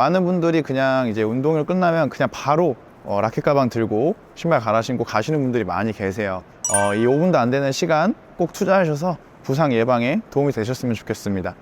많은 분들이 그냥 이제 운동을 끝나면 그냥 바로 어, 라켓 가방 들고 신발 갈아 신고 가시는 분들이 많이 계세요. 어, 이 5분도 안 되는 시간 꼭 투자하셔서 부상 예방에 도움이 되셨으면 좋겠습니다.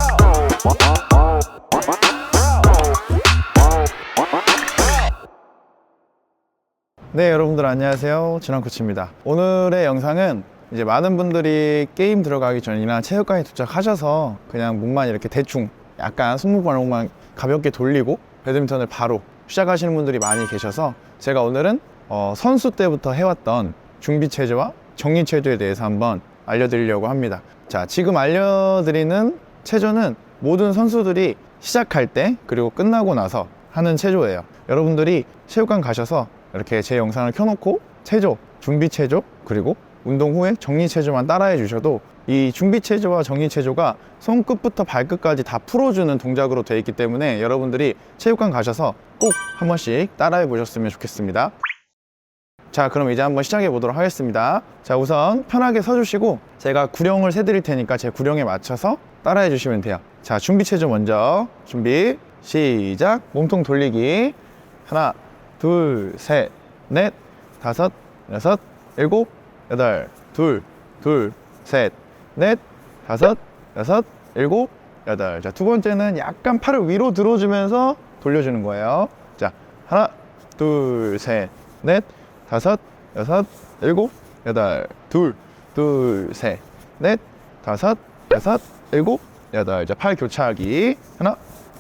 네, 여러분들 안녕하세요. 진원 코치입니다. 오늘의 영상은 이제 많은 분들이 게임 들어가기 전이나 체육관에 도착하셔서 그냥 몸만 이렇게 대충 약간 승무 발목만 가볍게 돌리고 배드민턴을 바로 시작하시는 분들이 많이 계셔서 제가 오늘은 어, 선수 때부터 해왔던 준비 체조와 정리 체조에 대해서 한번 알려드리려고 합니다. 자, 지금 알려드리는 체조는 모든 선수들이 시작할 때 그리고 끝나고 나서 하는 체조예요. 여러분들이 체육관 가셔서 이렇게 제 영상을 켜놓고 체조, 준비 체조, 그리고 운동 후에 정리 체조만 따라해 주셔도 이 준비 체조와 정리 체조가 손끝부터 발끝까지 다 풀어주는 동작으로 되어 있기 때문에 여러분들이 체육관 가셔서 꼭 한 번씩 따라해 보셨으면 좋겠습니다. 자, 그럼 이제 한번 시작해 보도록 하겠습니다. 자, 우선 편하게 서주시고 제가 구령을 세드릴 테니까 제 구령에 맞춰서 따라해 주시면 돼요. 자, 준비 체조 먼저 준비 시작. 몸통 돌리기 하나, 둘, 셋, 넷, 다섯, 여섯, 일곱, 여덟, 둘, 둘, 셋, 넷, 다섯, 여섯, 일곱, 여덟. 자, 두 번째는 약간 팔을 위로 들어주면서 돌려주는 거예요. 자, 하나, 둘, 셋, 넷, 다섯, 여섯, 일곱, 여덟, 둘, 둘, 셋, 넷, 다섯, 여섯, 일곱, 여덟. 자, 팔 교차하기. 하나,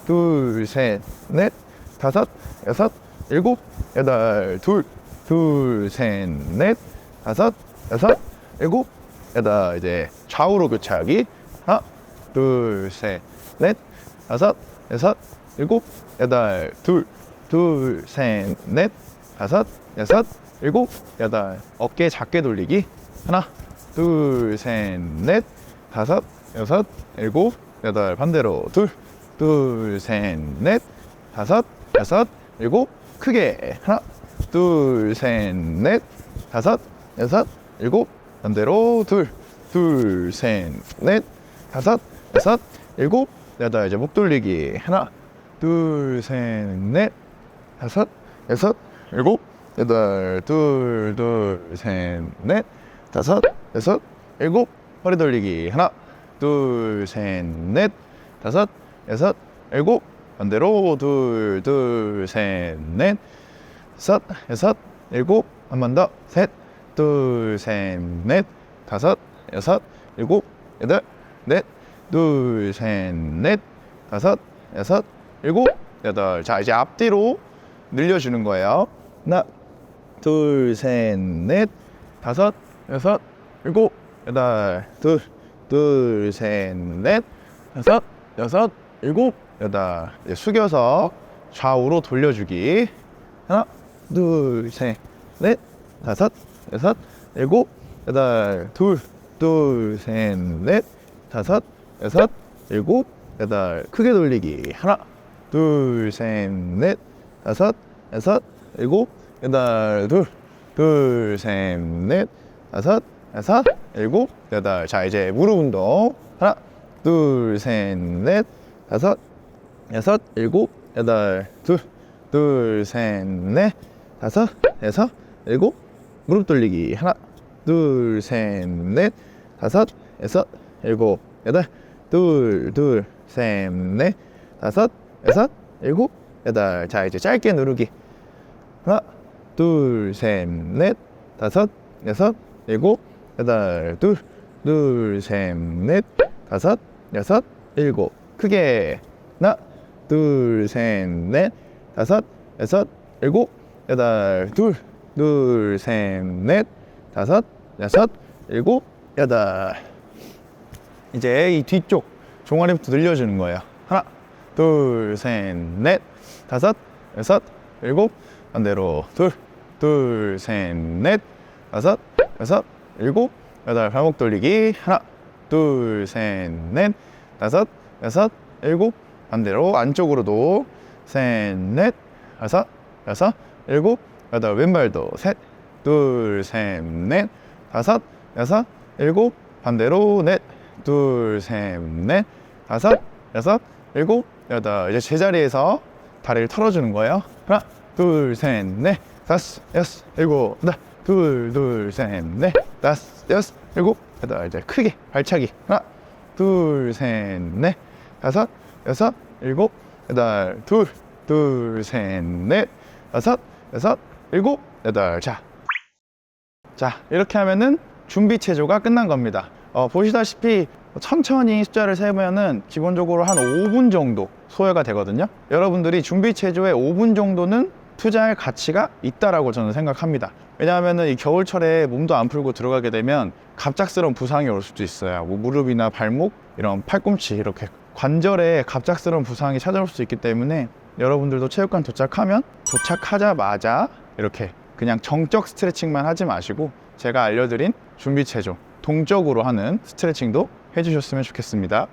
둘, 셋, 넷, 다섯, 여섯, 일곱, 여덟, 둘, 둘, 셋, 넷, 다섯, 여섯, 일곱, 여덟. 이제 좌우로 교차하기. 하나, 둘, 셋, 넷, 다섯, 여섯, 일곱, 여덟, 둘, 둘, 셋, 넷, 다섯, 여섯, 일곱, 여덟. 어깨 작게 돌리기. 하나, 둘, 셋, 넷, 다섯, 여섯, 일곱, 여덟. 반대로 둘, 둘, 셋, 넷, 다섯, 여섯, 일곱. 크게. 하나, 둘, 셋, 넷, 다섯, 여섯, 일곱. 반대로 둘, 둘, 셋, 넷, 다섯, 여섯, 일곱, 여덟. 이제 목 돌리기. 하나, 둘, 셋, 넷, 다섯, 여섯, 일곱, 여덟, 둘, 둘, 셋, 넷, 다섯, 여섯, 일곱, 허리 돌리기. 하나, 둘, 셋, 넷, 다섯, 여섯, 일곱, 반대로 둘, 둘, 셋, 넷, 다섯, 여섯, 일곱, 한 번 더, 셋, 둘, 셋, 넷, 다섯, 여섯, 일곱, 여덟, 넷, 둘, 셋, 넷, 다섯, 여섯, 일곱, 여덟. 자, 이제 앞뒤로 늘려주는 거예요. 하나, 둘, 셋, 넷, 다섯, 여섯, 일곱, 여덟, 둘, 둘, 셋, 넷, 다섯, 여섯, 일곱, 여덟. 이제 숙여서 좌우로 돌려주기. 하나, 둘, 셋, 넷, 다섯, 여섯, 일곱, 여덟, 둘, 둘, 셋, 넷, 다섯, 여섯, 일곱, 여덟. 크게 돌리기. 하나, 둘, 셋, 넷, 다섯, 여섯, 일곱, 여덟, 둘, 둘, 셋, 넷, 다섯, 여섯, 일곱, 여덟. 자, 이제 무릎 운동. 하나, 둘, 셋, 넷, 다섯, 여섯, 일곱, 여덟, 둘, 둘, 셋, 넷, 다섯, 여섯, 일곱, 무릎 돌리기. 하나, 둘, 셋, 넷, 다섯, 여섯, 일곱, 여덟, 둘, 둘, 셋, 넷, 다섯, 여섯, 일곱, 여덟. 자, 이제 짧게 누르기. 하나, 둘, 셋, 넷, 다섯, 여섯, 일곱, 여덟, 둘, 둘, 셋, 넷, 다섯, 여섯, 일곱. 크게. 하나, 둘, 셋, 넷, 다섯, 여섯, 일곱, 여덟, 둘, 둘, 셋, 넷, 다섯, 여섯, 일곱, 여덟. 이제 이 뒤쪽 종아리부터 늘려주는 거예요. 하나, 둘, 셋, 넷, 다섯, 여섯, 일곱, 반대로 둘, 둘, 셋, 넷, 다섯, 여섯, 일곱, 여덟. 발목 돌리기. 하나, 둘, 셋, 넷, 다섯, 여섯, 일곱, 반대로 안쪽으로도 셋, 넷, 다섯, 여섯, 일곱, 여덟. 왼발도 셋, 둘, 셋, 넷, 다섯, 여섯, 일곱, 반대로 넷, 둘, 셋, 넷, 다섯, 여섯, 일곱, 여덟. 이제 제자리에서 다리를 털어주는 거예요. 하나, 둘, 셋, 넷, 다섯, 여섯, 일곱, 여덟, 둘, 둘, 셋, 넷, 다섯, 여섯, 일곱, 여덟, 이제 크게 발차기. 하나, 둘, 셋, 넷, 다섯, 여섯, 일곱, 여덟, 둘, 둘, 셋, 넷, 다섯, 여섯, 일곱, 여덟. 자, 자 이렇게 하면은 준비 체조가 끝난 겁니다. 어, 보시다시피 천천히 숫자를 세면은 기본적으로 한 5분 정도 소요가 되거든요. 여러분들이 준비 체조에 5분 정도는 투자할 가치가 있다라고 저는 생각합니다. 왜냐하면은 이 겨울철에 몸도 안 풀고 들어가게 되면 갑작스러운 부상이 올 수도 있어요. 뭐 무릎이나 발목, 이런 팔꿈치 이렇게 관절에 갑작스러운 부상이 찾아올 수 있기 때문에 여러분들도 체육관 도착하면 도착하자마자 이렇게 그냥 정적 스트레칭만 하지 마시고 제가 알려드린 준비 체조 동적으로 하는 스트레칭도 해주셨으면 좋겠습니다.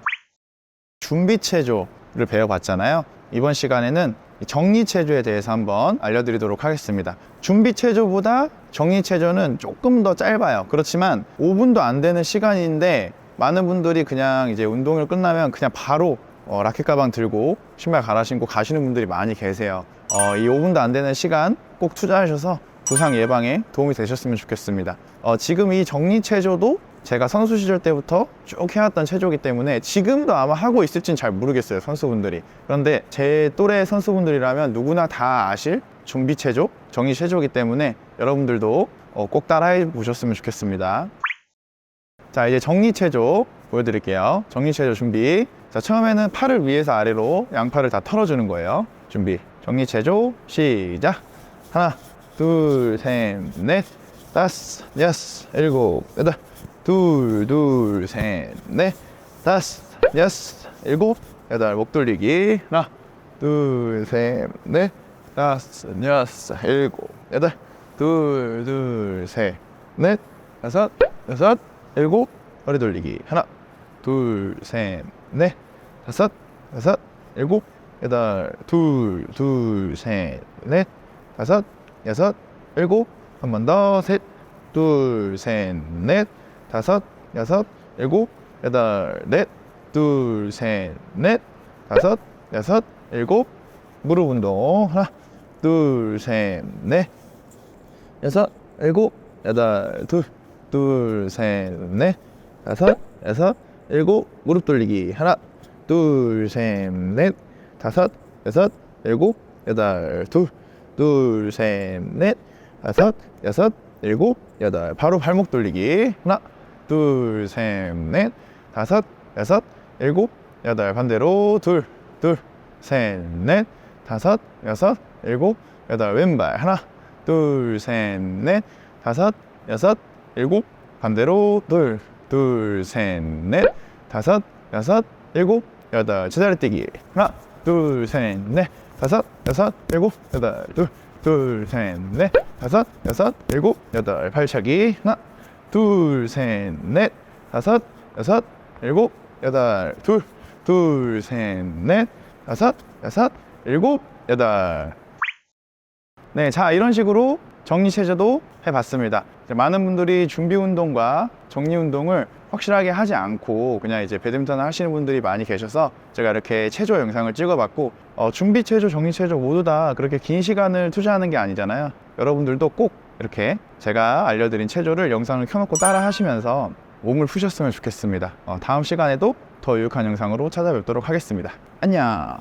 준비 체조를 배워봤잖아요. 이번 시간에는 이 정리 체조에 대해서 한번 알려드리도록 하겠습니다. 준비 체조보다 정리 체조는 조금 더 짧아요. 그렇지만 5분도 안 되는 시간인데 많은 분들이 그냥 이제 운동을 끝나면 그냥 바로 어, 라켓 가방 들고 신발 갈아 신고 가시는 분들이 많이 계세요. 어, 이 5분도 안 되는 시간 꼭 투자하셔서 부상 예방에 도움이 되셨으면 좋겠습니다. 어, 지금 이 정리 체조도 제가 선수 시절 때부터 쭉 해왔던 체조이기 때문에 지금도 아마 하고 있을진 잘 모르겠어요 선수분들이. 그런데 제 또래 선수분들이라면 누구나 다 아실 준비 체조 정리 체조이기 때문에 여러분들도 어, 꼭 따라해 보셨으면 좋겠습니다. 자 이제 정리 체조 보여드릴게요. 정리 체조 준비. 자 처음에는 팔을 위에서 아래로 양팔을 다 털어주는 거예요. 준비. 정리 체조 시작 하나 둘 셋 넷 다섯 여섯 일곱 여덟. 둘, 둘, 셋, 넷, 다섯, 여섯, 일곱, 여덟, 목 돌리기. 하나, 둘, 셋, 넷, 다섯, 여섯, 일곱, 여덟, 둘, 둘, 셋, 넷, 다섯, 여섯, 일곱, 허리 돌리기. 하나, 둘, 셋, 넷, 다섯, 여섯, 일곱, 여덟, 둘, 둘, 셋, 넷, 다섯, 여섯, 일곱, 한 번 더, 셋, 둘, 셋, 넷, 다섯, 여섯, 일곱, 여덟, 넷, 둘, 셋, 넷, 다섯, 여섯, 일곱, 무릎 운동. 하나, 둘, 셋, 넷, 여섯, 일곱, 여덟, 둘, 둘, 셋, 넷, 다섯, 여섯, 일곱, 무릎 돌리기. 하나, 둘, 셋, 넷, 다섯, 여섯, 일곱, 여덟, 둘, 둘, 셋, 넷, 다섯, 여섯, 일곱, 여덟. 바로 발목 돌리기. 하나, 둘, 셋, 넷, 다섯, 여섯, 일곱, 여덟. 반대로 둘, 둘, 셋, 넷, 다섯, 여섯, 일곱, 여덟. 왼발 하나, 둘, 셋, 넷, 다섯, 여섯, 일곱. 반대로 둘, 둘, 셋, 넷, 다섯, 여섯, 일곱, 여덟. 제자리 뛰기 하나, 둘, 셋, 넷, 다섯, 여섯, 일곱, 여덟. 둘, 둘, 셋, 넷, 다섯, 여섯, 일곱, 여덟. 발차기 하나. 둘, 셋, 넷, 다섯, 여섯, 일곱, 여덟, 둘, 둘, 셋, 넷, 다섯, 여섯, 일곱, 여덟. 네, 자 이런 식으로 정리 체조도 해봤습니다. 많은 분들이 준비 운동과 정리 운동을 확실하게 하지 않고 그냥 이제 배드민턴을 하시는 분들이 많이 계셔서 제가 이렇게 체조 영상을 찍어봤고 어, 준비 체조, 정리 체조 모두 다 그렇게 긴 시간을 투자하는 게 아니잖아요. 여러분들도 꼭 이렇게 제가 알려드린 체조를 영상을 켜놓고 따라 하시면서 몸을 푸셨으면 좋겠습니다. 어, 다음 시간에도 더 유익한 영상으로 찾아뵙도록 하겠습니다. 안녕.